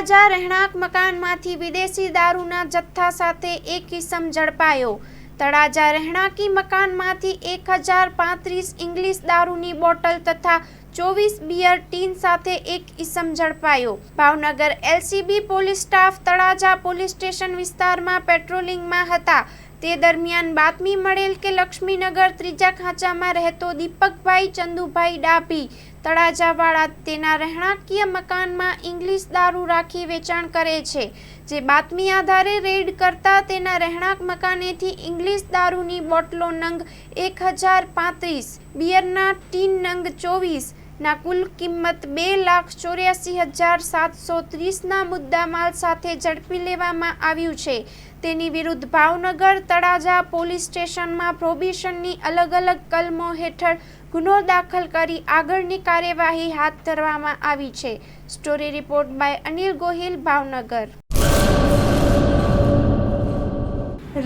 તળાજા રહેણાંક મકાનમાંથી વિદેશી દારૂના જથ્થા સાથે એક ઇસમ ઝડપાયો. તળાજા રહેણાંકી મકાનમાંથી એક હજાર પાંત્રીસ ઇંગ્લિશ દારૂની બોટલ તથા ચોવીસ બિયર ટીન સાથે એક ઇસમ ઝડપાયો. Bhavnagar LCB police staff Talaja police station વિસ્તારમાં પેટ્રોલિંગમાં હતા. તે દરમિયાન બાતમી મળેલ કે લક્ષ્મીનગર ત્રીજા ખાંચામાં રહેતો દીપકભાઈ ચંદુભાઈ ડાભી તળાજાવાળા તેના રહેણાંકીય મકાનમાં ઇંગ્લિશ દારૂ રાખી વેચાણ કરે છે. જે બાતમી આધારે રેડ કરતા તેના રહેણાંક મકાનેથી ઇંગ્લિશ દારૂની બોટલો નંગ એક હજાર પાંત્રીસ, બિયરના ટીન નંગ ચોવીસ ના કુલ કિંમત બે લાખ ચોર્યાસી હજાર સાતસો ત્રીસના મુદ્દામાલ સાથે ઝડપી લેવામાં આવ્યું છે. તેની વિરુદ્ધ ભાવનગર તળાજા પોલીસ સ્ટેશનમાં પ્રોબિશનની અલગ અલગ કલમો હેઠળ ગુનો દાખલ કરી આગળની કાર્યવાહી હાથ ધરવામાં આવી છે. Story report by Anil Gohil, Bhavnagar.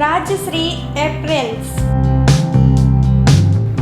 Rajshree apparels.